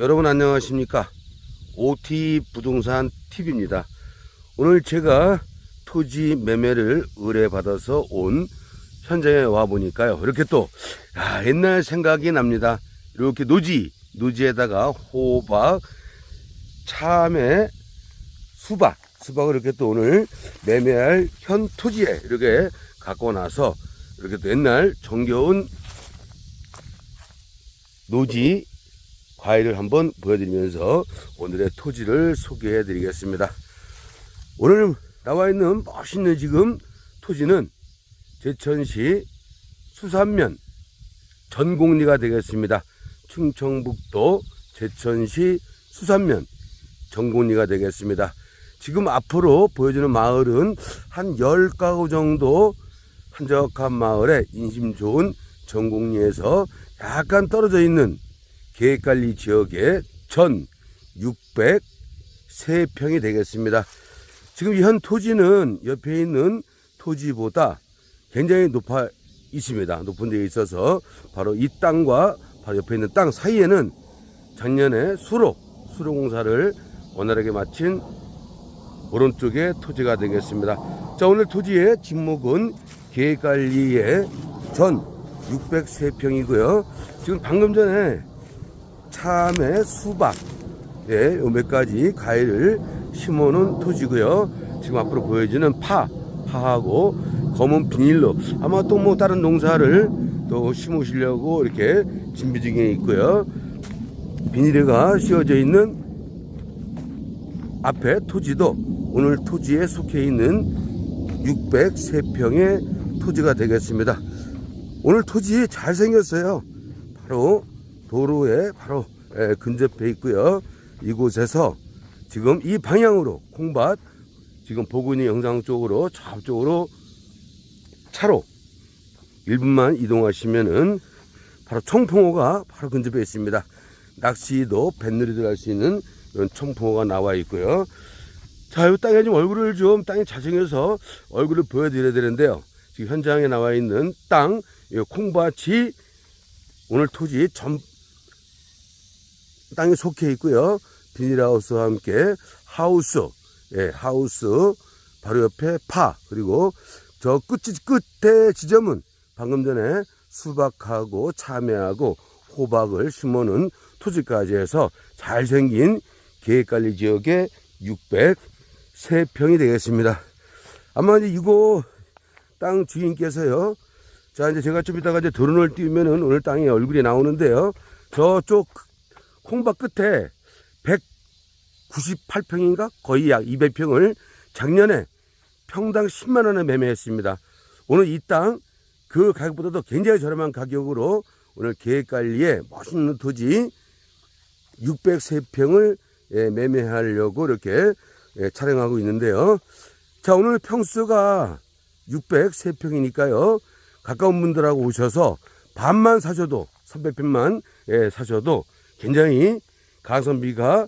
여러분 안녕하십니까? OT 부동산 TV입니다. 오늘 제가 토지 매매를 의뢰받아서 온 현장에 와 보니까요. 이렇게 또 야, 옛날 생각이 납니다. 이렇게 노지 노지에다가 호박 참외 수박 수박을 이렇게 또 오늘 매매할 현 토지에 이렇게 갖고 나서 이렇게 또 옛날 정겨운 노지 과일을 한번 보여드리면서 오늘의 토지를 소개해 드리겠습니다. 오늘 나와 있는 멋있는 지금 토지는 제천시 수산면 전곡리가 되겠습니다. 충청북도 제천시 수산면 전곡리가 되겠습니다. 지금 앞으로 보여주는 마을은 한 10가구 정도 한적한 마을에 인심 좋은 전곡리에서 약간 떨어져 있는 계획관리 지역의 전 603평이 되겠습니다. 지금 이현 토지는 옆에 있는 토지보다 굉장히 높아 있습니다. 높은 데에 있어서 바로 이 땅과 바로 옆에 있는 땅 사이에는 작년에 수로, 수로 공사를 원활하게 마친 오른쪽에 토지가 되겠습니다. 자, 오늘 토지의 진목은 계획관리의 전 603평이고요. 지금 방금 전에 참외, 수박, 예, 요몇 가지 과일을 심어놓은 토지고요. 지금 앞으로 보여지는 파, 파하고 검은 비닐로 아마 또 뭐 다른 농사를 또 심으시려고 이렇게 준비 중에 있고요. 비닐가 씌워져 있는 앞에 토지도 오늘 토지에 속해 있는 603평의 토지가 되겠습니다. 오늘 토지 잘 생겼어요. 바로 도로에 바로 예, 근접해 있고요. 이곳에서 지금 이 방향으로 콩밭 지금 보근이 영상 쪽으로 저쪽으로 차로 1분만 이동하시면은 바로 청풍호가 바로 근접해 있습니다. 낚시도 뱃놀이들 할수 있는 이런 청풍호가 나와 있고요. 자, 이 땅에 좀 얼굴을 좀 땅이 잘생겨서 얼굴을 보여드려야 되는데요. 지금 현장에 나와 있는 땅, 이 콩밭이 오늘 토지 전 땅에 속해 있고요. 비닐하우스와 함께 하우스, 예, 하우스 바로 옆에 파 그리고 저 끝, 끝에 지점은 방금 전에 수박하고 참외하고 호박을 심어놓은 토지까지 해서 잘생긴 계획관리 지역의 603평이 되겠습니다. 아마 이제 이곳 땅 주인께서요. 자, 이제 제가 좀 이따가 이제 드론을 띄우면은 오늘 땅에 얼굴이 나오는데요. 저쪽 콩밭 끝에 198평인가? 거의 약 200평을 작년에 평당 10만 원에 매매했습니다. 오늘 이 땅 그 가격보다도 굉장히 저렴한 가격으로 오늘 계획관리에 멋있는 토지 603평을 예, 매매하려고 이렇게 예, 촬영하고 있는데요. 자, 오늘 평수가 603평이니까요. 가까운 분들하고 오셔서 반만 사셔도 300평만 예, 사셔도 굉장히 가성비가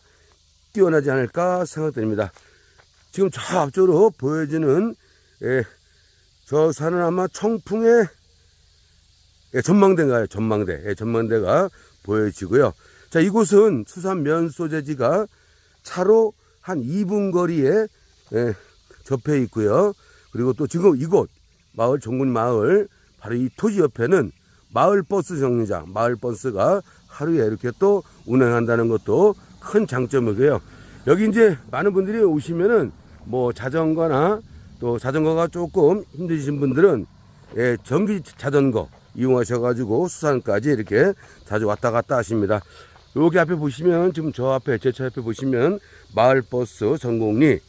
뛰어나지 않을까 생각됩니다. 지금 저 앞쪽으로 보여지는 예, 저 산은 아마 청풍의 예, 전망대인가요? 전망대. 예, 전망대가 보여지고요. 자, 이곳은 수산 면 소재지가 차로 한 2분 거리에 예, 접해 있고요. 그리고 또 지금 이곳 마을 정군 마을 바로 이 토지 옆에는 마을 버스 정류장, 마을 버스가 하루에 이렇게 또 운행한다는 것도 큰 장점이고요. 여기 이제 많은 분들이 오시면은 뭐 자전거나 또 자전거가 조금 힘드신 분들은 예, 전기 자전거 이용하셔가지고 수산까지 이렇게 자주 왔다 갔다 하십니다. 여기 앞에 보시면 지금 저 앞에 제차 옆에 보시면 마을버스 전곡리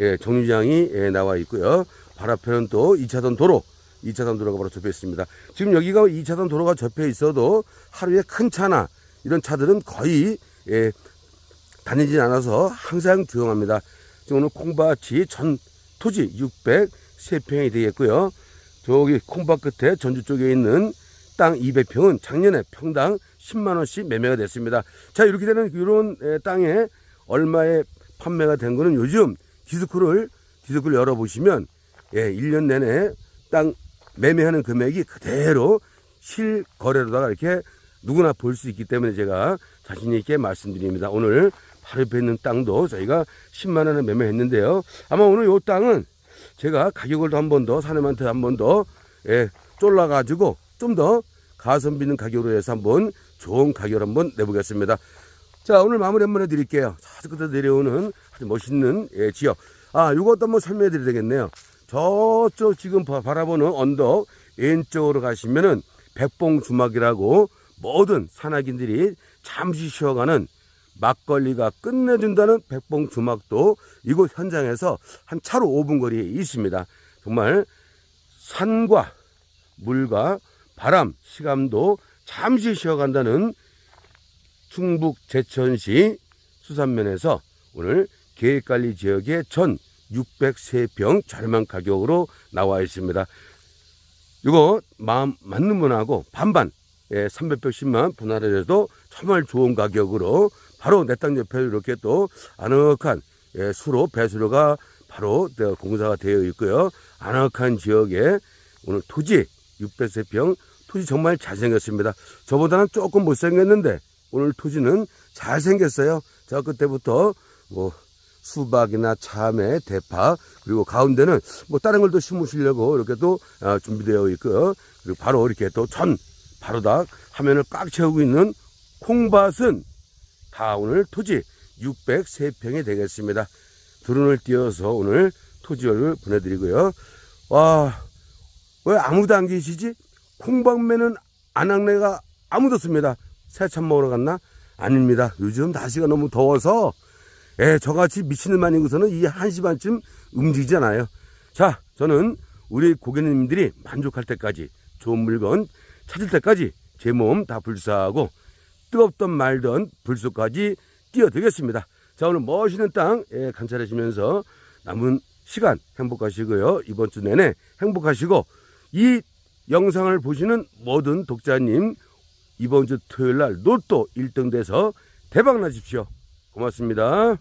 예, 정류장이 예, 나와 있고요. 바로 앞에는 또 2차선 도로 2차선 도로가 바로 접해 있습니다. 지금 여기가 2차선 도로가 접해 있어도 하루에 큰 차나 이런 차들은 거의 예, 다니지 않아서 항상 조용합니다. 지금 오늘 콩밭이 전 토지 603평이 되겠고요. 저기 콩밭 끝에 전주 쪽에 있는 땅 200평은 작년에 평당 10만 원씩 매매가 됐습니다. 자 이렇게 되는 이런 에, 땅에 얼마에 판매가 된 거는 요즘 디스크를 디스크를 열어보시면 예, 1년 내내 땅 매매하는 금액이 그대로 실거래로다가 이렇게 누구나 볼 수 있기 때문에 제가 자신 있게 말씀드립니다. 오늘 바로 옆에 있는 땅도 저희가 10만 원에 매매했는데요. 아마 오늘 요 땅은 제가 가격을 한 번 더 사람한테 한 번 더 예, 쫄라가지고 좀 더 가성비 있는 가격으로 해서 한번 좋은 가격을 한번 내보겠습니다. 자 오늘 마무리 한번 해드릴게요. 저 끝에 내려오는 아주 멋있는 예, 지역. 아 이것도 한번 설명해 드려야 되겠네요. 저쪽 지금 바- 바라보는 언덕 왼쪽으로 가시면은 백봉 주막이라고 모든 산악인들이 잠시 쉬어가는 막걸리가 끝내준다는 백봉 주막도 이곳 현장에서 한 차로 5분 거리에 있습니다. 정말 산과 물과 바람, 시감도 잠시 쉬어간다는 충북 제천시 수산면에서 오늘 계획관리 지역의 전 603평 저렴한 가격으로 나와 있습니다. 이거 마음 맞는 분하고 반반 예, 300평 10만 분할을 해도 정말 좋은 가격으로 바로 내 땅 옆에 이렇게 또 아늑한 예, 수로 배수로가 바로 네, 공사가 되어 있고요. 아늑한 지역에 오늘 토지 603평 토지 정말 잘생겼습니다. 저보다는 조금 못생겼는데 오늘 토지는 잘생겼어요. 저 끝에부터 뭐 수박이나 참외, 대파 그리고 가운데는 뭐 다른 걸 또 심으시려고 이렇게 또 아, 준비되어 있고요. 그리고 바로 이렇게 또 전 바로 다 화면을 꽉 채우고 있는 콩밭은 다 오늘 토지 603평이 되겠습니다. 드론을 띄워서 오늘 토지를 보내드리고요. 와, 왜 아무도 안 계시지? 콩방매는 안악내가 아무도 없습니다. 새참 먹으러 갔나? 아닙니다. 요즘 날씨가 너무 더워서 예, 저같이 미친놈 아니고서는 이 1시 반쯤 움직이잖아요. 자, 저는 우리 고객님들이 만족할 때까지 좋은 물건 찾을 때까지 제 몸 다 불사하고 뜨겁던 말던 불속까지 뛰어들겠습니다. 자, 오늘 멋있는 땅 예, 관찰하시면서 남은 시간 행복하시고요. 이번 주 내내 행복하시고 이 영상을 보시는 모든 독자님 이번 주 토요일 날 로또 1등 돼서 대박 나십시오. 고맙습니다.